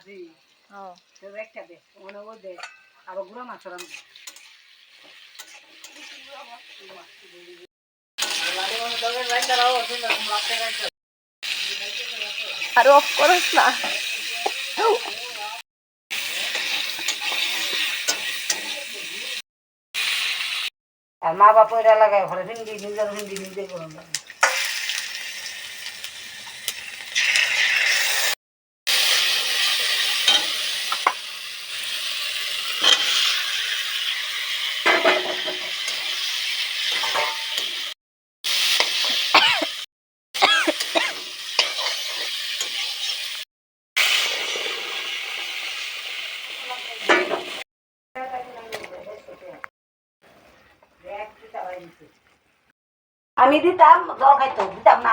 ও তো একটা দে ও দে। আবার গুঁড়া মাছ রান্না আর অফ করস না। আর মা বাপ ওইটা লাগায় ঘরে ভিন্ডি নিজের ভিন্ডি নিজে করুন আমি দিতাম জল খাইতো দিতাম না